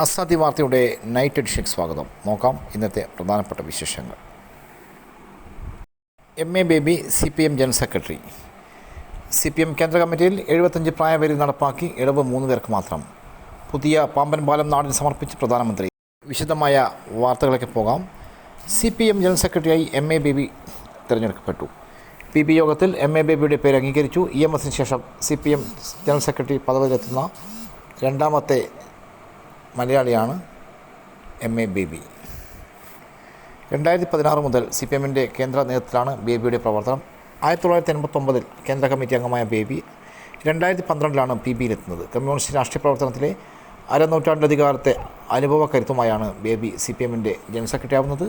ആസാദി വാർത്തയുടെ night edition സ്വാഗതം. നോക്കാം ഇന്നത്തെ പ്രധാനപ്പെട്ട വിശേഷങ്ങൾ. M A Baby C P M general secretary C P M കേന്ദ്ര കമ്മിറ്റിയിൽ എഴുപത്തഞ്ച് പ്രായപരിധി നടപ്പാക്കി ഇളവ് മൂന്ന് പേർക്ക് മാത്രം. പുതിയ പാമ്പൻ പാലം നാടിന് സമർപ്പിച്ച് പ്രധാനമന്ത്രി. വിശദമായ വാർത്തകളൊക്കെ പോകാം. സി പി എം ജനറൽ സെക്രട്ടറിയായി എം എ ബേബി തിരഞ്ഞെടുക്കപ്പെട്ടു. പി ബി യോഗത്തിൽ എം എ ബേബിയുടെ പേര് അംഗീകരിച്ചു. ഇ എം എസിന് ശേഷം C P M general secretary പദവിയിലെത്തുന്ന രണ്ടാമത്തെ മലയാളിയാണ് എം എ ബേബി രണ്ടായിരത്തി പതിനാറ് മുതൽ സി പി എമ്മിന്റെ കേന്ദ്ര നേതൃത്വത്തിലാണ് ബേബിയുടെ പ്രവർത്തനം. ആയിരത്തി തൊള്ളായിരത്തി എൺപത്തൊമ്പതിൽ കേന്ദ്ര കമ്മിറ്റി അംഗമായ ബേബി രണ്ടായിരത്തി പന്ത്രണ്ടിലാണ് പി ബിയിലെത്തുന്നത് കമ്മ്യൂണിസ്റ്റ് രാഷ്ട്രീയ പ്രവർത്തനത്തിലെ അരനൂറ്റാണ്ടധികാലത്തെ അനുഭവ കരുത്തുമായാണ് ബേബി സി പി എമ്മിന്റെ ജനറൽ സെക്രട്ടറി ആവുന്നത്.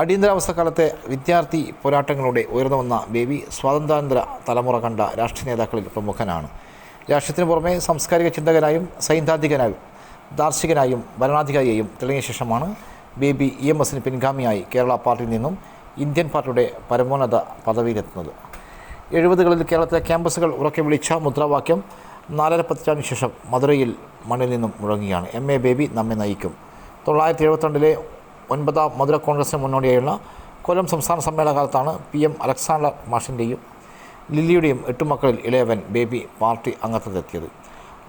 അടിയന്തരാവസ്ഥ കാലത്തെ വിദ്യാർത്ഥി പോരാട്ടങ്ങളുടെ ഉയർന്നു വന്ന ബേബി സ്വാതന്ത്ര്യാനന്തര തലമുറ കണ്ട രാഷ്ട്രീയ നേതാക്കളിൽ പ്രമുഖനാണ്. രാഷ്ട്രത്തിന് പുറമെ സാംസ്കാരിക ചിന്തകനായും സൈദ്ധാന്തികനായും ദാർശനികനായും ഭരണാധികാരിയായും തെളിഞ്ഞ ശേഷമാണ് ബേബി ഇ എം എസിന് പിൻഗാമിയായി കേരള പാർട്ടിയിൽ നിന്നും ഇന്ത്യൻ പാർട്ടിയുടെ പരമോന്നത പദവിയിലെത്തുന്നത്. എഴുപതുകളിൽ കേരളത്തിലെ ക്യാമ്പസുകൾ ഉറക്കെ വിളിച്ച മുദ്രാവാക്യം നാലര പതിറ്റാണ്ടിന് ശേഷം മധുരയിൽ മണ്ണിൽ നിന്നും മുഴങ്ങുകയാണ്. എം എ ബേബി നമ്മെ നയിക്കും. തൊള്ളായിരത്തി എഴുപത്തിരണ്ടിലെ ഒൻപതാം മധുര കോൺഗ്രസിന് മുന്നോടിയായുള്ള കൊല്ലം സംസ്ഥാന സമ്മേളനകാലത്താണ് പി എം അലക്സാണ്ടർ മാഷിന്റെയും ലില്ലിയുടെയും എട്ടു മക്കളിൽ ഇളയവൻ ബേബി പാർട്ടി അംഗത്വത്തിലെത്തിയത്.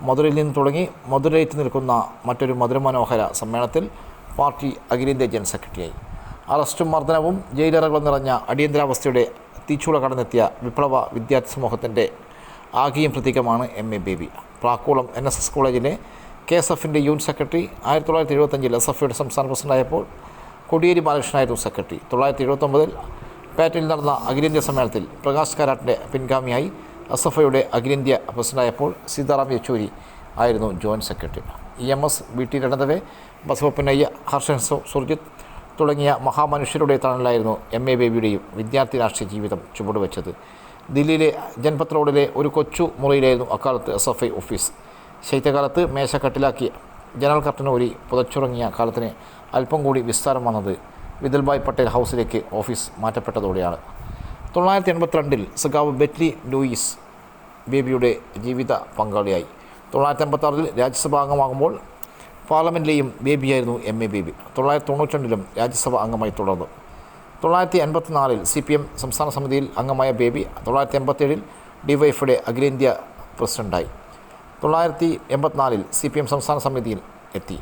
മധുരയിൽ നിന്ന് തുടങ്ങി മധുരയിട്ട് നിൽക്കുന്ന മറ്റൊരു മധുരമനോഹര സമ്മേളനത്തിൽ പാർട്ടി അഖിലേന്ത്യാ ജനറൽ സെക്രട്ടറിയായി. അറസ്റ്റും മർദ്ദനവും ജയിലറകളും നിറഞ്ഞ അടിയന്തരാവസ്ഥയുടെ തീച്ചൂള കടന്നെത്തിയ വിപ്ലവ വിദ്യാർത്ഥി സമൂഹത്തിന്റെ ആകെയും പ്രതീകമാണ് M A Baby. Prakkulam N S S കോളേജിലെ കെ എസ് എഫിന്റെ യൂണിറ്റ് സെക്രട്ടറി ആയിരത്തി തൊള്ളായിരത്തി എഴുപത്തഞ്ചിൽ എസ് എഫ് ഐയുടെ സംസ്ഥാന പ്രസിഡന്റായപ്പോൾ കോടിയേരി ബാലകൃഷ്ണനായിരുന്നു സെക്രട്ടറി. തൊള്ളായിരത്തി എഴുപത്തൊമ്പതിൽ പാറ്റയിൽ നടന്ന അഖിലേന്ത്യാ സമ്മേളനത്തിൽ പ്രകാശ് കാരാട്ടിന്റെ പിൻഗാമിയായി. എസ് അഖിലേന്ത്യ പ്രസിഡന്റായപ്പോൾ സീതാറാം യെച്ചൂരി ആയിരുന്നു joint secretary. E M S V T Ranadive Basavapunnaiah Harshan Surjeet തുടങ്ങിയ മഹാമനുഷ്യരുടെ തണലായിരുന്നു എം എ ബേബിയുടെയും വിദ്യാർത്ഥി രാഷ്ട്രീയ ജീവിതം ചുവടുവെച്ചത്. ദില്ലിയിലെ ജൻപത് റോഡിലെ ഒരു കൊച്ചു മുറിയിലായിരുന്നു അക്കാലത്ത് എസ് എഫ് ഐ ഓഫീസ്. ശൈത്യകാലത്ത് മേശ കട്ടിലാക്കി ജനറൽ കർട്ടൻ ഒരു പുതച്ചുറങ്ങിയ കാലത്തിന് അല്പം കൂടി വിസ്താരം വന്നത് വിദൽഭായ് പട്ടേൽ ഹൗസിലേക്ക് ഓഫീസ് മാറ്റപ്പെട്ടതോടെയാണ്. തൊള്ളായിരത്തി എൺപത്തിരണ്ടിൽ സഖാവ് ബെറ്റ്ലി ലൂയിസ് ബേബിയുടെ ജീവിത പങ്കാളിയായി. തൊള്ളായിരത്തി എൺപത്താറിൽ രാജ്യസഭ അംഗമാകുമ്പോൾ പാർലമെന്റിലെയും ബേബിയായിരുന്നു എം. എ. ബേബി. തൊള്ളായിരത്തി തൊണ്ണൂറ്റിരണ്ടിലും രാജ്യസഭാ അംഗമായി തുടർന്നു. തൊള്ളായിരത്തി എൺപത്തിനാലിൽ സി പി എം സംസ്ഥാന സമിതിയിൽ അംഗമായ ബേബി തൊള്ളായിരത്തി എൺപത്തേഴിൽ ഡിവൈഫിയുടെ അഖിലേന്ത്യാ പ്രസിഡന്റായി തൊള്ളായിരത്തി എൺപത്തിനാലിൽ സി പി എം സംസ്ഥാന സമിതിയിൽ എത്തി.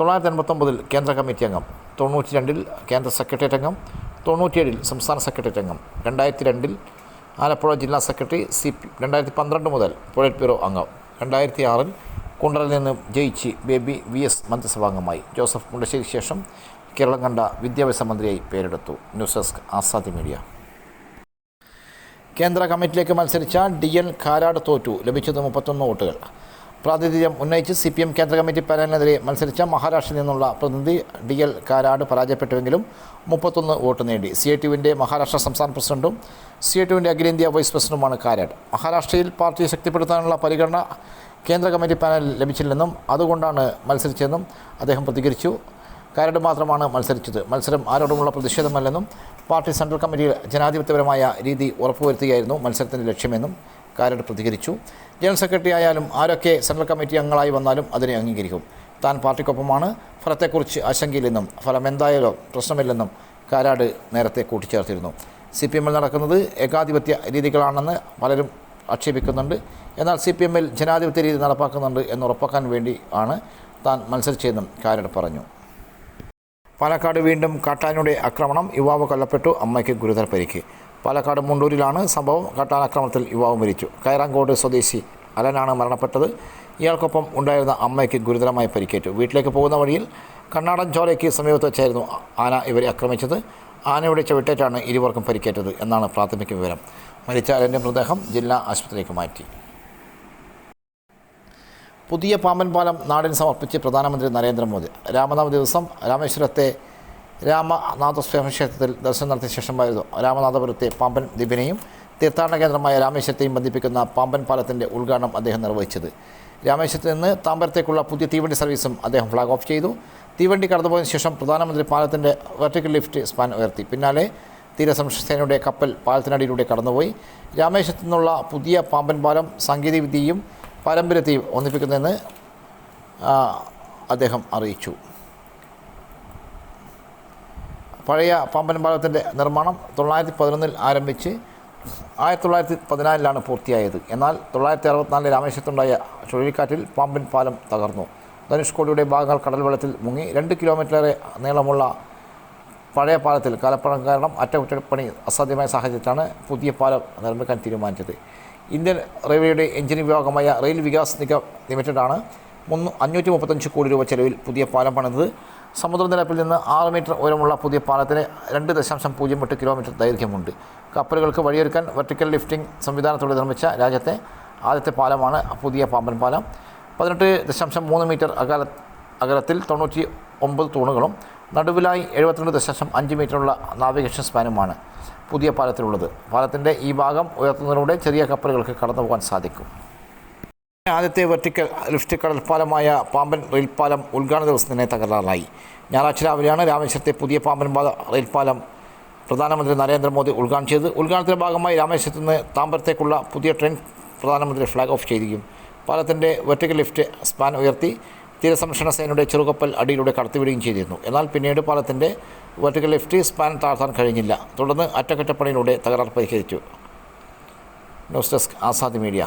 തൊള്ളായിരത്തി എൺപത്തൊമ്പതിൽ കേന്ദ്ര കമ്മിറ്റി അംഗം. തൊണ്ണൂറ്റി രണ്ടിൽ കേന്ദ്ര സെക്രട്ടേറിയറ്റ് അംഗം. തൊണ്ണൂറ്റിയേഴിൽ സംസ്ഥാന സെക്രട്ടറി അംഗം രണ്ടായിരത്തി രണ്ടിൽ ആലപ്പുഴ ജില്ലാ സെക്രട്ടറി സി പി രണ്ടായിരത്തി പന്ത്രണ്ട് മുതൽ പൊളിറ്റ് ബ്യൂറോ അംഗം രണ്ടായിരത്തി ആറിൽ കുണ്ടറിൽ നിന്ന് ജയിച്ച് ബേബി വി എസ് മന്ത്രിസഭാംഗമായി ജോസഫ് മുണ്ടശ്ശേരി ശേഷം കേരളം കണ്ട വിദ്യാഭ്യാസ മന്ത്രിയായി പേരെടുത്തു. News desk Azadi media. കേന്ദ്ര കമ്മിറ്റിയിലേക്ക് മത്സരിച്ച ഡി എൻ കാരാട് തോറ്റു ലഭിച്ചത് മുപ്പത്തൊന്ന് വോട്ടുകൾ. പ്രാതിനിധ്യം ഉന്നയിച്ച് സി പി എം കേന്ദ്ര കമ്മിറ്റി പാനലിനെതിരെ മത്സരിച്ച മഹാരാഷ്ട്രയിൽ നിന്നുള്ള പ്രതിനിധി ഡി എൽ കാരാട് പരാജയപ്പെട്ടുവെങ്കിലും മുപ്പത്തൊന്ന് വോട്ട് നേടി. സി ഐ ടിയുവിന്റെ മഹാരാഷ്ട്ര സംസ്ഥാന പ്രസിഡന്റും സി ഐ ടിയുവിന്റെ അഖിലേന്ത്യാ വൈസ് പ്രസിഡന്റുമാണ് കാരാട്. മഹാരാഷ്ട്രയിൽ പാർട്ടിയെ ശക്തിപ്പെടുത്താനുള്ള പരിഗണന കേന്ദ്ര കമ്മിറ്റി പാനലിൽ ലഭിച്ചില്ലെന്നും അതുകൊണ്ടാണ് മത്സരിച്ചതെന്നും അദ്ദേഹം പ്രതികരിച്ചു. കാരട് മാത്രമാണ് മത്സരിച്ചത്. മത്സരം ആരോടുമുള്ള പ്രതിഷേധമല്ലെന്നും പാർട്ടി സെൻട്രൽ കമ്മിറ്റിയിൽ ജനാധിപത്യപരമായ രീതി ഉറപ്പുവരുത്തുകയായിരുന്നു മത്സരത്തിന്റെ ലക്ഷ്യമെന്നും കാരട് പ്രതികരിച്ചു. ജനറൽ സെക്രട്ടറി ആയാലും ആരൊക്കെ സെൻട്രൽ കമ്മിറ്റി അംഗങ്ങളായി വന്നാലും അതിനെ അംഗീകരിക്കും. താൻ പാർട്ടിക്കൊപ്പമാണ്. ഫലത്തെക്കുറിച്ച് ആശങ്കയില്ലെന്നും ഫലം എന്തായാലും പ്രശ്നമില്ലെന്നും കാരാട് നേരത്തെ കൂട്ടിച്ചേർത്തിരുന്നു. സി പി എമ്മിൽ നടക്കുന്നത് ഏകാധിപത്യ രീതികളാണെന്ന് പലരും ആക്ഷേപിക്കുന്നുണ്ട്. എന്നാൽ സി പി എമ്മിൽ ജനാധിപത്യ രീതി നടപ്പാക്കുന്നുണ്ട് എന്ന് ഉറപ്പാക്കാൻ വേണ്ടി ആണ് താൻ മത്സരിച്ചതെന്നും കാരട് പറഞ്ഞു. പാലക്കാട് വീണ്ടും കാട്ടാനയുടെ ആക്രമണം യുവാവ് കൊല്ലപ്പെട്ടു അമ്മയ്ക്ക് ഗുരുതര പരിക്ക്. പാലക്കാട് മുണ്ടൂരിലാണ് സംഭവം. കട്ടാനാക്രമണത്തിൽ യുവാവ് മരിച്ചു. കയറാങ്കോട് സ്വദേശി അലനാണ് മരണപ്പെട്ടത്. ഇയാൾക്കൊപ്പം ഉണ്ടായിരുന്ന അമ്മയ്ക്ക് ഗുരുതരമായി പരിക്കേറ്റു. വീട്ടിലേക്ക് പോകുന്ന വഴിയിൽ കണ്ണാടൻ ചോലയ്ക്ക് സമീപത്ത് വെച്ചായിരുന്നു ആന ഇവരെ ആക്രമിച്ചത്. ആനയുടെ ചവിട്ടേറ്റാണ് ഇരുവർക്കും പരിക്കേറ്റത് എന്നാണ് പ്രാഥമിക വിവരം. മരിച്ച അലന്റെ മൃതദേഹം ജില്ലാ ആശുപത്രിയിലേക്ക് മാറ്റി. പുതിയ പാമ്പൻ പാലം നാടിന് സമർപ്പിച്ച് പ്രധാനമന്ത്രി നരേന്ദ്രമോദി. രാമനാമ ദിവസം രാമേശ്വരത്തെ രാമനാഥസ്വാമി ക്ഷേത്രത്തിൽ ദർശനം നടത്തിയ ശേഷമായിരുന്നു രാമനാഥപുരത്തെ പാമ്പൻ ദ്വീപിനെയും തീർത്ഥാടന കേന്ദ്രമായ രാമേശ്വരത്തെയും ബന്ധിപ്പിക്കുന്ന പാമ്പൻ പാലത്തിന്റെ ഉദ്ഘാടനം അദ്ദേഹം നിർവഹിച്ചത്. രാമേശ്വരത്ത് നിന്ന് താമ്പരത്തേക്കുള്ള പുതിയ തീവണ്ടി സർവീസും അദ്ദേഹം ഫ്ലാഗ് ഓഫ് ചെയ്തു. തീവണ്ടി കടന്നുപോയതിനു ശേഷം പ്രധാനമന്ത്രി പാലത്തിന്റെ വെർട്ടിക്കൽ ലിഫ്റ്റ് സ്പാൻ ഉയർത്തി. പിന്നാലെ തീരസംരക്ഷണസേനയുടെ കപ്പൽ പാലത്തിനടിയിലൂടെ കടന്നുപോയി. രാമേശ്വരത്തു നിന്നുള്ള പുതിയ പാമ്പൻ പാലം സാങ്കേതികവിദ്യയും പാരമ്പര്യത്തെയും ഒന്നിപ്പിക്കുന്നതെന്ന് അദ്ദേഹം അറിയിച്ചു. പഴയ പമ്പൻ പാലത്തിന്റെ നിർമ്മാണം തൊള്ളായിരത്തി പതിനൊന്നിൽ ആരംഭിച്ച് ആയിരത്തി തൊള്ളായിരത്തി പതിനാലിലാണ് പൂർത്തിയായത്. എന്നാൽ തൊള്ളായിരത്തി അറുപത്തിനാലിൽ രാമേശ്വരത്തുണ്ടായ ചുഴലിക്കാറ്റിൽ പമ്പൻ പാലം തകർന്നു. ധനുഷ്കോടിയുടെ ഭാഗങ്ങൾ കടൽ വെള്ളത്തിൽ മുങ്ങി രണ്ട് കിലോമീറ്ററേറെ നീളമുള്ള പഴയ പാലത്തിൽ കാലപ്പഴം കാരണം അറ്റകുറ്റപ്പണി അസാധ്യമായ സാഹചര്യത്തിലാണ് പുതിയ പാലം നിർമ്മിക്കാൻ തീരുമാനിച്ചത്. ഇന്ത്യൻ റെയിൽവേയുടെ എഞ്ചിനീയറിംഗ് വിഭാഗമായ റെയിൽ വികാസ് നിഗം ലിമിറ്റഡാണ് മുന്നൂ അഞ്ഞൂറ്റി മുപ്പത്തഞ്ച് കോടി രൂപ ചെലവിൽ പുതിയ പാലം പണിതത്. സമുദ്രനിരപ്പിൽ നിന്ന് ആറ് മീറ്റർ ഉയരമുള്ള പുതിയ പാലത്തിന് രണ്ട് ദശാംശം പൂജ്യം എട്ട് കിലോമീറ്റർ ദൈർഘ്യമുണ്ട്. കപ്പലുകൾക്ക് വഴിയൊരുക്കാൻ വെർട്ടിക്കൽ ലിഫ്റ്റിംഗ് സംവിധാനത്തോടെ നിർമ്മിച്ച രാജ്യത്തെ ആദ്യത്തെ പാലമാണ് പുതിയ പാമ്പൻ പാലം. പതിനെട്ട് ദശാംശം മൂന്ന് മീറ്റർ അകല അകലത്തിൽ തൊണ്ണൂറ്റി ഒമ്പത് തൂണുകളും നടുവിലായി എഴുപത്തിരണ്ട് ദശാംശം അഞ്ച് മീറ്ററുള്ള നാവിഗേഷൻ സ്പാനുമാണ് പുതിയ പാലത്തിലുള്ളത്. പാലത്തിന്റെ ഈ ഭാഗം ഉയർത്തുന്നതിലൂടെ ചെറിയ കപ്പലുകൾക്ക് കടന്നു പോകാൻ സാധിക്കും. ആദ്യത്തെ വെർട്ടിക്കൽ ലിഫ്റ്റ് കടൽപ്പാലമായ പാമ്പൻ റെയിൽപ്പാലം ഉദ്ഘാടന ദിവസം തന്നെ തകരാറിലായി. ഞായറാഴ്ച രാവിലെയാണ് രാമേശ്വരത്തെ പുതിയ പാമ്പൻ പാത റെയിൽപ്പാലം പ്രധാനമന്ത്രി നരേന്ദ്രമോദി ഉദ്ഘാടനം ചെയ്തത്. ഉദ്ഘാടനത്തിന്റെ ഭാഗമായി രാമേശ്വരത്ത് നിന്ന് താമ്പരത്തേക്കുള്ള പുതിയ ട്രെയിൻ പ്രധാനമന്ത്രി ഫ്ലാഗ് ഓഫ് ചെയ്തിരിക്കും. പാലത്തിന്റെ വെർട്ടിക്കൽ ലിഫ്റ്റ് സ്പാൻ ഉയർത്തി തീരസംരക്ഷണ സേനയുടെ ചെറുകപ്പൽ അടിയിലൂടെ കടത്തിവിടുകയും ചെയ്തിരുന്നു. എന്നാൽ പിന്നീട് പാലത്തിന്റെ വെർട്ടിക്കൽ ലിഫ്റ്റ് സ്പാൻ താഴ്ത്താൻ കഴിഞ്ഞില്ല. തുടർന്ന് അറ്റകുറ്റപ്പണിയിലൂടെ തകരാർ പരിഹരിച്ചു. News desk Azad media.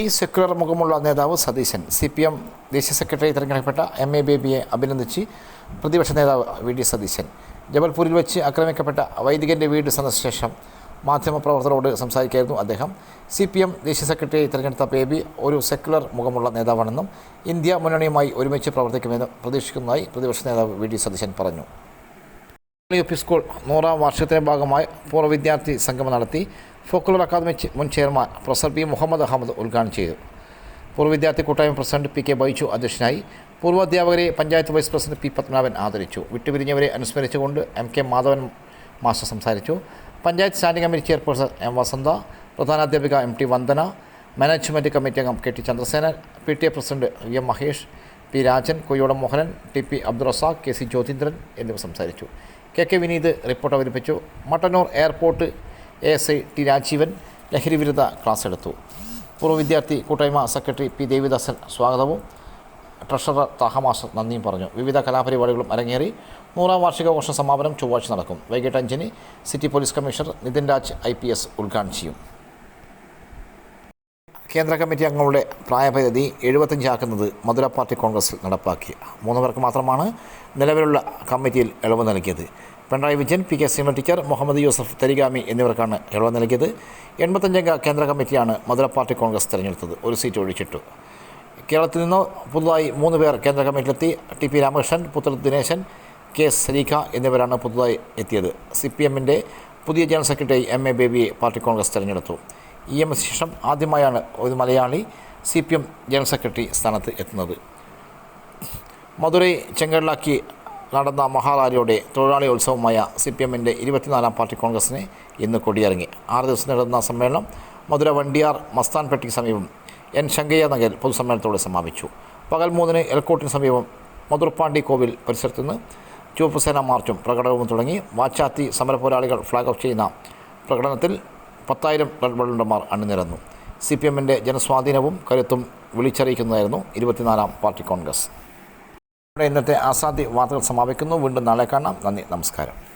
ഈ സെക്യുലർ മുഖമുള്ള നേതാവ് സതീശൻ. സി പി എം ദേശീയ സെക്രട്ടറി തിരഞ്ഞെടുക്കപ്പെട്ട എം എ ബേബിയെ അഭിനന്ദിച്ച് പ്രതിപക്ഷ നേതാവ് വി ഡി സതീശൻ. ജബൽപൂരിൽ വെച്ച് ആക്രമിക്കപ്പെട്ട വൈദികന്റെ വീട് സന്ദർശിച്ച ശേഷം മാധ്യമപ്രവർത്തകരോട് സംസാരിക്കുകയായിരുന്നു അദ്ദേഹം. സി പി എം ദേശീയ സെക്രട്ടറി തിരഞ്ഞെടുത്ത ബേബി ഒരു സെക്യുലർ മുഖമുള്ള നേതാവാണെന്നും ഇന്ത്യ മുന്നണിയുമായി ഒരുമിച്ച് പ്രവർത്തിക്കുമെന്ന് പ്രതീക്ഷിക്കുന്നതായി പ്രതിപക്ഷ നേതാവ് വി ഡി സതീശൻ പറഞ്ഞു. യു പി സ്കൂൾ നൂറാം വാർഷികത്തിന്റെ ഭാഗമായി പൂർവ വിദ്യാർത്ഥി സംഗമം നടത്തി. ഫോക്കുലർ അക്കാദമി മുൻ chairman professor P Muhammad Ahmed ഉദ്ഘാടനം ചെയ്തു. പൂർവ വിദ്യാർത്ഥി കൂട്ടായ്മ പ്രസിഡന്റ് പി കെ ബൈജു അധ്യക്ഷനായി പൂർവ അധ്യാപകരെ panchayat vice president P Padmanabhan ആദരിച്ചു. വിട്ടുപിരിഞ്ഞവരെ അനുസ്മരിച്ചുകൊണ്ട് എം കെ മാധവൻ മാസ്റ്റർ സംസാരിച്ചു. Panchayat standing committee chairperson M Vasantha പ്രധാനാധ്യാപിക M T Vandana management committee അംഗം K T Chandrasenan P T A president V M Mahesh P Rajan Koyyodam Mohanan T P Abdul Razak K C Jyothindran എന്നിവർ സംസാരിച്ചു. K K Vineeth report അവതരിപ്പിച്ചു. Mattannur airport A S I T Rajeevan ലഹരി വിരുദ്ധ class എടുത്തു. പൂർവ വിദ്യാർത്ഥി കൂട്ടായ്മ secretary P Devidasan സ്വാഗതവും. ട്രഷറർ താഹമാസ്റ്റർ നന്ദിയും പറഞ്ഞു. വിവിധ കലാപരിപാടികളും അരങ്ങേറി. നൂറാം വാർഷികാഘോഷ സമാപനം ചൊവ്വാഴ്ച നടക്കും. വൈകിട്ട് അഞ്ചിന് city police commissioner Nitin Raj I P S ഉദ്ഘാടനം ചെയ്യും. കേന്ദ്ര കമ്മിറ്റി അംഗങ്ങളുടെ പ്രായപരിധി എഴുപത്തഞ്ചാക്കുന്നത് മധുര പാർട്ടി കോൺഗ്രസിൽ നടപ്പാക്കി. മൂന്ന് പേർക്ക് മാത്രമാണ് നിലവിലുള്ള കമ്മിറ്റിയിൽ ഇളവ് നൽകിയത്. Pinarayi Vijayan P K Sreema teacher Muhammad Yousuf Tarigami എന്നിവർക്കാണ് ഇളവ് നൽകിയത്. എൺപത്തഞ്ചംഗ കേന്ദ്ര കമ്മിറ്റിയാണ് മധുര പാർട്ടി കോൺഗ്രസ് തിരഞ്ഞെടുത്തത്. ഒരു സീറ്റ് ഒഴിച്ചിട്ടു. കേരളത്തിൽ നിന്ന് പുതുതായി മൂന്ന് പേർ കേന്ദ്ര കമ്മിറ്റിയിലെത്തി. ടി പി രാമകൃഷ്ണൻ പുത്ര ദിനേശൻ കെ സരീഖ എന്നിവരാണ് പുതുതായി എത്തിയത്. സി പി എമ്മിന്റെ പുതിയ ജനറൽ സെക്രട്ടറി എം എ ബേബിയെ പാർട്ടി കോൺഗ്രസ് തിരഞ്ഞെടുത്തു. ഇ എം ശേഷം ആദ്യമായാണ് ഒരു Malayali C P M general secretary സ്ഥാനത്ത് എത്തുന്നത്. മധുരൈ ചെങ്കടലാക്കി നടന്ന മഹാറാലിയുടെ തൊഴിലാളി ഉത്സവമായ സി പി എമ്മിന്റെ ഇരുപത്തിനാലാം പാർട്ടി കോൺഗ്രസിന് ഇന്ന് കൊടിയിറങ്ങി. ആറ് ദിവസം നടന്ന സമ്മേളനം മധുര വണ്ടിയാർ മസ്താൻപെട്ടിക്ക് സമീപം എൻ ശങ്കയ്യ നഗർ പൊതുസമ്മേളനത്തോടെ സമാപിച്ചു. പകൽ മൂന്നിന് എൽക്കോട്ടിന് സമീപം മധുർപ്പാണ്ടി കോവിൽ പരിസരത്ത് നിന്ന് ചുവപ്പുസേന മാർച്ചും പ്രകടനവും തുടങ്ങി. വാച്ചാത്തി സമരപോരാളികൾ ഫ്ലാഗ് ഓഫ് ചെയ്യുന്ന പ്രകടനത്തിൽ പത്തായിരം റെഡ് വളണ്ടർമാർ അണിനിരന്നു. സി പി എമ്മിന്റെ ജനസ്വാധീനവും കരുത്തും വിളിച്ചറിയിക്കുന്നതായിരുന്നു ഇരുപത്തിനാലാം പാർട്ടി കോൺഗ്രസ്. ഇന്നത്തെ ആസാദി വാർത്തകൾ സമാപിക്കുന്നു. വീണ്ടും നാളെ കാണാം. നന്ദി നമസ്കാരം.